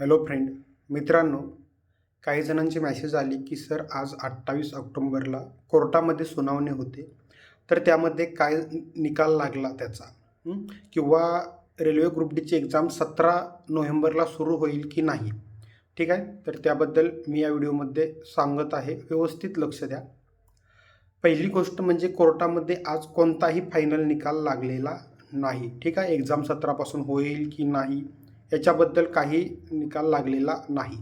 Hello friend मित्रांनो काही जणांची मॅसेज आली की सर आज अठ्ठावीस ऑक्टोंबरला कोर्टामध्ये सुनावणी होते. तर त्यामध्ये काय निकाल लागला त्याचा? किंवा रेल्वे ग्रुप डीची एक्झाम सतरा नोव्हेंबरला सुरू होईल की नाही? ठीक आहे? तर त्याबद्दल मी या व्हिडिओमध्ये सांगत आहे. व्यवस्थित लक्ष द्या. पहिली गोष्ट म्हणजे कोर्टामध्ये आज कोणताही फायनल निकाल लागलेला नाही. ठीक आहे? एक्झाम सतरापासून होईल की नाही? याच्याबद्दल काही निकाल लागलेला नाही.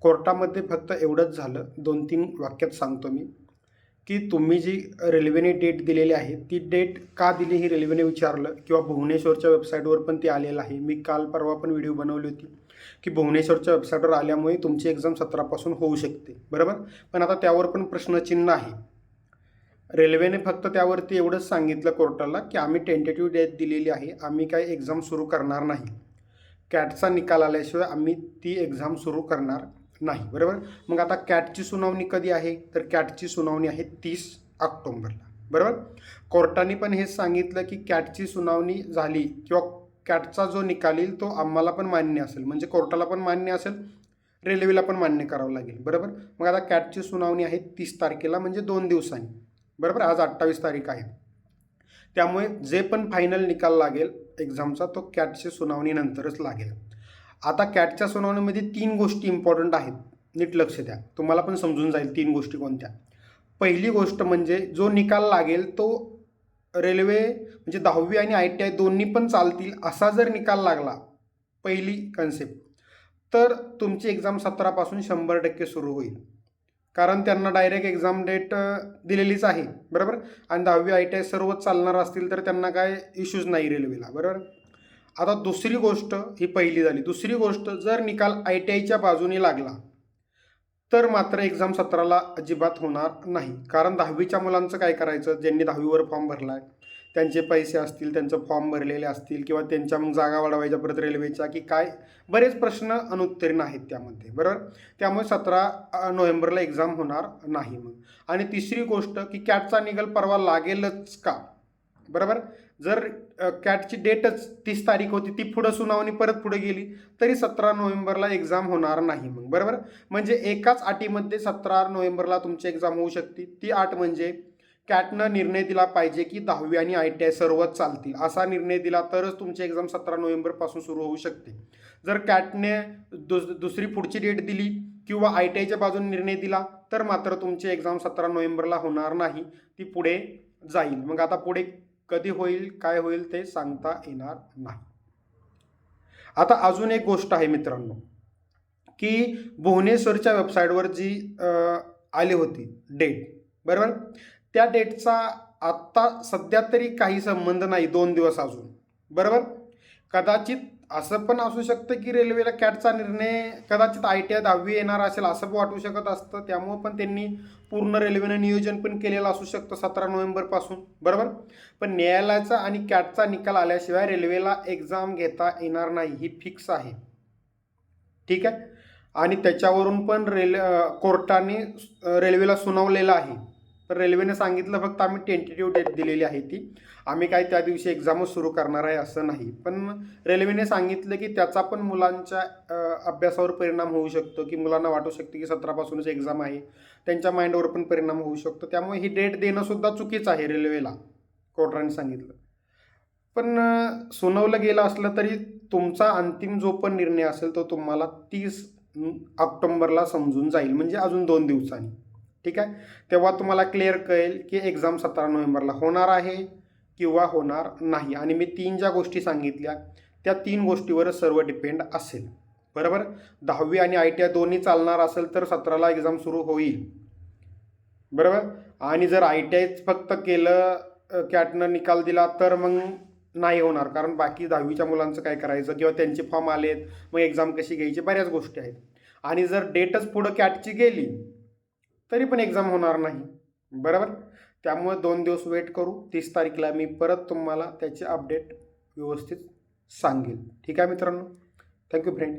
कोर्टामध्ये फक्त एवढंच झालं. दोन तीन वाक्यात सांगतो मी की तुम्ही जी रेल्वेने डेट दिलेली आहे ती डेट का दिली ही रेल्वेने विचारलं? किंवा भुवनेश्वरच्या वेबसाईटवर पण ते आलेलं आहे. मी काल परवा पण व्हिडिओ बनवली होती की भुवनेश्वरच्या वेबसाईटवर आल्यामुळे तुमची एक्झाम सतरापासून होऊ शकते. बरोबर? पण आता त्यावर पण प्रश्नचिन्ह आहे. रेल्वेने फक्त त्यावरती एवढंच सांगितलं कोर्टाला की आम्ही टेंटेटिव्ह डेट दिलेली आहे. आम्ही काही एक्झाम सुरू करणार नाही. कॅटचा निकाल आल्याशिवाय आम्ही ती एक्झाम सुरू करणार नाही बरोबर? मग आता कॅटची सुनावणी कधी आहे? तर कॅटची सुनावणी आहे तीस ऑक्टोंबरला बरोबर? कोर्टाने पण हे सांगितलं की कॅटची सुनावणी झाली किंवा कॅटचा जो निकाल येईल तो आम्हाला पण मान्य असेल म्हणजे कोर्टाला पण मान्य असेल रेल्वेला पण मान्य करावं लागेल बरोबर? मग आता कॅटची सुनावणी आहे तीस तारखेला म्हणजे दोन दिवसांनी बरोबर? आज अठ्ठावीस तारीख आहे. त्यामुळे जे पण फायनल निकाल लागेल एक्झामचा तो कॅटच्या सुनावणीनंतरच लागेल. आता कॅटच्या सुनावणीमध्ये तीन गोष्टी इम्पॉर्टंट आहेत नीट लक्ष द्या. तुम्हाला पण समजून जाईल तीन गोष्टी कोणत्या. पहिली गोष्ट म्हणजे जो निकाल लागेल तो रेल्वे म्हणजे दहावी आणि आय टी आय दोन्ही पण चालतील असा जर निकाल लागला पहिली कन्सेप्ट तर तुमची एक्झाम सतरापासून शंभर टक्के सुरू होईल. कारण त्यांना डायरेक्ट एक्झाम डेट दिलेलीच आहे. बरोबर? आणि दहावी आय टी आय सर्वच चालणार असतील तर त्यांना काय इश्यूज नाही रेल्वेला बरोबर? आता दुसरी गोष्ट ही पहिली झाली. दुसरी गोष्ट जर निकाल आय टी आयच्या बाजूने लागला तर मात्र एक्झाम सतराला अजिबात होणार नाही. कारण दहावीच्या मुलांचं काय करायचं? ज्यांनी दहावीवर फॉर्म भरला आहे त्यांचे पैसे असतील त्यांचं फॉर्म भरलेले असतील किंवा त्यांच्या मग जागा वाढवायच्या परत रेल्वेच्या की काय बरेच प्रश्न अनुत्तीर्ण आहेत त्यामध्ये बरोबर? त्यामुळे सतरा नोव्हेंबरला एक्झाम होणार नाही मग. आणि तिसरी गोष्ट की कॅटचा निकाल परवा लागेलच का? बरोबर? जर कॅटची डेटच तीस तारीख होती ती पुढं सुनावणी परत पुढे गेली तरी सतरा नोव्हेंबरला एक्झाम होणार नाही मग बरोबर? म्हणजे एकाच अटीमध्ये सतरा नोव्हेंबरला तुमची एक्झाम होऊ शकते. ती आठ म्हणजे कॅटनं निर्णय दिला पाहिजे की दहावी आणि आय टी आय सर्वच चालतील. असा निर्णय दिला तरच तुमची एक्झाम सतरा नोव्हेंबरपासून सुरू होऊ शकते. जर कॅटने दुस दुसरी पुढची डेट दिली किंवा आय टी आयच्या बाजूने निर्णय दिला तर मात्र तुमची एक्झाम सतरा नोव्हेंबरला होणार नाही. ती पुढे जाईल. मग आता पुढे कधी होईल काय होईल ते सांगता येणार नाही. आता अजून एक गोष्ट आहे मित्रांनो की भुवनेश्वरच्या वेबसाईटवर जी आली होती डेट बरोबर? त्या डेटचा आत्ता सध्या तरी काही संबंध नाही दोन दिवस अजून. बरोबर? कदाचित असं पण असू शकतं की रेल्वेला कॅटचा निर्णय कदाचित आय टी आय दहावी येणार असेल असं पण वाटू शकत असतं. त्यामुळं पण त्यांनी पूर्ण रेल्वेनं नियोजन पण केलेलं असू शकतं सतरा नोव्हेंबरपासून बरोबर? पण न्यायालयाचा आणि कॅटचा निकाल आल्याशिवाय रेल्वेला एक्झाम घेता येणार नाही ही फिक्स आहे. ठीक आहे? आणि त्याच्यावरून पण रेल कोर्टाने रेल्वेला सुनावलेलं आहे. तर रेल्वेने सांगितलं फक्त आम्ही टेंटेटिव्ह डेट दिलेली आहे ती. आम्ही काय त्या दिवशी एक्झामच सुरू करणार आहे असं नाही. पण रेल्वेने सांगितलं की त्याचा पण मुलांच्या अभ्यासावर परिणाम होऊ शकतो की मुलांना वाटू शकते की सतरापासूनच एक्झाम आहे. त्यांच्या माइंडवर पण परिणाम होऊ शकतो. त्यामुळे ही डेट देणंसुद्धा चुकीचं आहे रेल्वेला कोर्टाने सांगितलं. पण सुनावलं गेलं असलं तरी तुमचा अंतिम जो पण निर्णय असेल तो तुम्हाला तीस ऑक्टोंबरला समजून जाईल. म्हणजे अजून दोन दिवसांनी. ठीक आहे? तेव्हा तुम्हाला क्लिअर कळेल की एक्झाम सतरा नोव्हेंबरला होणार आहे किंवा होणार नाही. आणि मी तीन ज्या गोष्टी सांगितल्या त्या तीन गोष्टीवरच सर्व डिपेंड असेल. बरोबर? दहावी आणि आय टी आय दोन्ही चालणार असेल तर सतराला एक्झाम सुरू होईल. बरोबर? आणि जर आय टी आयच फक्त केलं कॅटनं निकाल दिला तर मग नाही होणार. कारण बाकी दहावीच्या मुलांचं काय करायचं? किंवा त्यांचे फॉर्म आलेत मग एक्झाम कशी घ्यायची? बऱ्याच गोष्टी आहेत. आणि जर डेटच पुढं कॅटची गेली तरी पण एक्झाम होणार नाही. बरोबर? त्यामुळे दोन दिवस वेट करू. तीस तारीखला मी परत तुम्हाला त्याचे अपडेट व्यवस्थित सांगेल. ठीक आहे मित्रांनो? Thank you friend